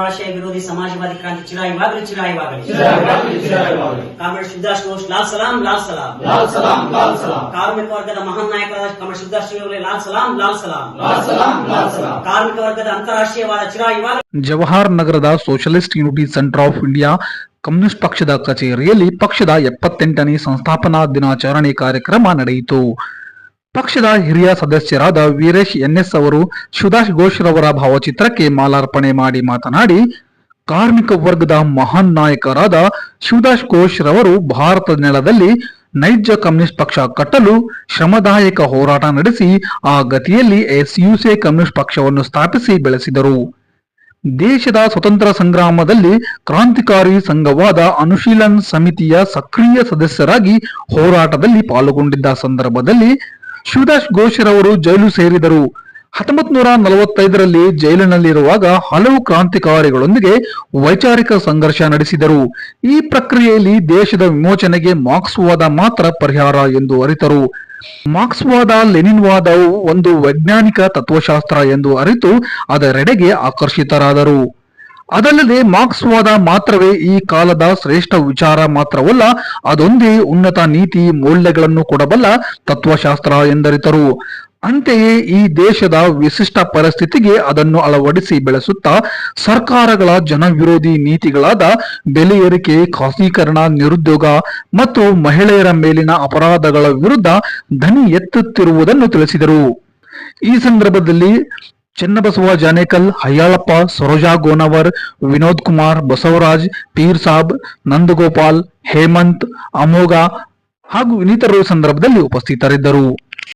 ಭಾಷೆಯ ವಿರೋಧಿ ಸಮಾಜವಾದಿ ಕ್ರಾಂತಿ ಚಿರಾಯಿವಾಗಲಿ ಚಿರಾಯಿವಾಗಲಿ. ಕಾಮ್ರೇಡ್ ಶಿವದಾಸ್ ಘೋಷ್ ಲಾಲ್ ಸಲಾಂ ಲಾಲ್ ಸಲಾಂ. ಲಾಲ್ ಸಲಾಂ ಲಾಲ್ ಸಲಾಂ. ಕಾರ್ಮಿಕ ವರ್ಗದ ಮಹಾನ್ ನಾಯಕರಾದ ಕಾಮ್ರೇಡ್ ಶಿವದಾಸ್ ಲಾಲ್ ಸಲಾಂ ಲಾಲ್ ಸಲಾಂ. ಲಾಲ್ ಸಲಾಂ ಲಾಲ್ ಸಲಾಂ. ಕಾರ್ಮಿಕ ವರ್ಗದ ಅಂತಾರಾಷ್ಟ್ರೀಯವಾದ ಚಿರಾಯವಾಗಲಿ. ಜವಾಹರ್ ನಗರದ socialist unity centre of India communist ಪಕ್ಷದ ಕಚೇರಿಯಲ್ಲಿ ಪಕ್ಷದ ಎಪ್ಪತ್ತೆಂಟನೇ ಸಂಸ್ಥಾಪನಾ ದಿನಾಚರಣೆ ಕಾರ್ಯಕ್ರಮ ನಡೆಯಿತು. ಪಕ್ಷದ ಹಿರಿಯ ಸದಸ್ಯರಾದ ವೀರೇಶ್ ಎನ್ಎಸ್ ಅವರು, ಸುಧಾಶ್ ಘೋಷ್ ರವರ ಭಾವಚಿತ್ರಕ್ಕೆ ಮಾಲಾರ್ಪಣೆ ಮಾಡಿ ಮಾತನಾಡಿ, ಕಾರ್ಮಿಕ ವರ್ಗದ ಮಹಾನ್ ನಾಯಕರಾದ ಶಿವದಾಸ್ ಘೋಷ್ ರವರು ಭಾರತದ ನೆಲದಲ್ಲಿ ನೈಜ ಕಮ್ಯುನಿಸ್ಟ್ ಪಕ್ಷ ಕಟ್ಟಲು ಶ್ರಮದಾಯಕ ಹೋರಾಟ ನಡೆಸಿ, ಆ ಗತಿಯಲ್ಲಿ ಎಸ್ಯುಸೆ ಕಮ್ಯುನಿಸ್ಟ್ ಪಕ್ಷವನ್ನು ಸ್ಥಾಪಿಸಿ ಬೆಳೆಸಿದರು. ದೇಶದ ಸ್ವತಂತ್ರ ಸಂಗ್ರಾಮದಲ್ಲಿ ಕ್ರಾಂತಿಕಾರಿ ಸಂಘವಾದ ಅನುಶೀಲನ್ ಸಮಿತಿಯ ಸಕ್ರಿಯ ಸದಸ್ಯರಾಗಿ ಹೋರಾಟದಲ್ಲಿ ಪಾಲ್ಗೊಂಡಿದ್ದ ಸಂದರ್ಭದಲ್ಲಿ ಶಿವದಾಸ್ ಘೋಷರವರು ಜೈಲು ಸೇರಿದರು. ಹತ್ತೊಂಬತ್ ನೂರ ನಲವತ್ತೈದರಲ್ಲಿ ಜೈಲಿನಲ್ಲಿರುವಾಗ ಹಲವು ಕ್ರಾಂತಿಕಾರಿಗಳೊಂದಿಗೆ ವೈಚಾರಿಕ ಸಂಘರ್ಷ ನಡೆಸಿದರು. ಈ ಪ್ರಕ್ರಿಯೆಯಲ್ಲಿ ದೇಶದ ವಿಮೋಚನೆಗೆ ಮಾರ್ಕ್ಸ್ವಾದ ಮಾತ್ರ ಪರಿಹಾರ ಎಂದು ಅರಿತರು. ಮಾರ್ಕ್ಸ್ವಾದ, ಲೆನಿನ್ವಾದವು ಒಂದು ವೈಜ್ಞಾನಿಕ ತತ್ವಶಾಸ್ತ್ರ ಎಂದು ಅರಿತು, ಅದರೆಡೆಗೆ ಆಕರ್ಷಿತರಾದರು. ಅದಲ್ಲದೆ ಮಾರ್ಕ್ಸ್ವಾದ ಮಾತ್ರವೇ ಈ ಕಾಲದ ಶ್ರೇಷ್ಠ ವಿಚಾರ ಮಾತ್ರವಲ್ಲ, ಅದೊಂದೇ ಉನ್ನತ ನೀತಿ ಮೌಲ್ಯಗಳನ್ನು ಕೊಡಬಲ್ಲ ತತ್ವಶಾಸ್ತ್ರ ಎಂದರಿತರು. ಅಂತೆಯೇ ಈ ದೇಶದ ವಿಶಿಷ್ಟ ಪರಿಸ್ಥಿತಿಗೆ ಅದನ್ನು ಅಳವಡಿಸಿ ಬೆಳೆಸುತ್ತಾ, ಸರ್ಕಾರಗಳ ಜನವಿರೋಧಿ ನೀತಿಗಳಾದ ಬೆಲೆ ಏರಿಕೆ, ಖಾಸಗೀಕರಣ, ನಿರುದ್ಯೋಗ ಮತ್ತು ಮಹಿಳೆಯರ ಮೇಲಿನ ಅಪರಾಧಗಳ ವಿರುದ್ಧ ಧ್ವನಿ ಎತ್ತುತ್ತಿರುವುದನ್ನು ತಿಳಿಸಿದರು. ಈ ಸಂದರ್ಭದಲ್ಲಿ ಚೆನ್ನಬಸವ ಜಾನೇಕಲ್ ಹಯ್ಯಾಳಪ್ಪ ಸರೋಜಾ ಗೋನವರ್, ವಿನೋದ್ ಕುಮಾರ್, ಬಸವರಾಜ್, ಪೀರ್ ಸಾಬ್, ನಂದಗೋಪಾಲ್, ಹೇಮಂತ್, ಅಮೋಘ ಹಾಗೂ ಇನ್ನಿತರರು ಸಂದರ್ಭದಲ್ಲಿ ಉಪಸ್ಥಿತರಿದ್ದರು.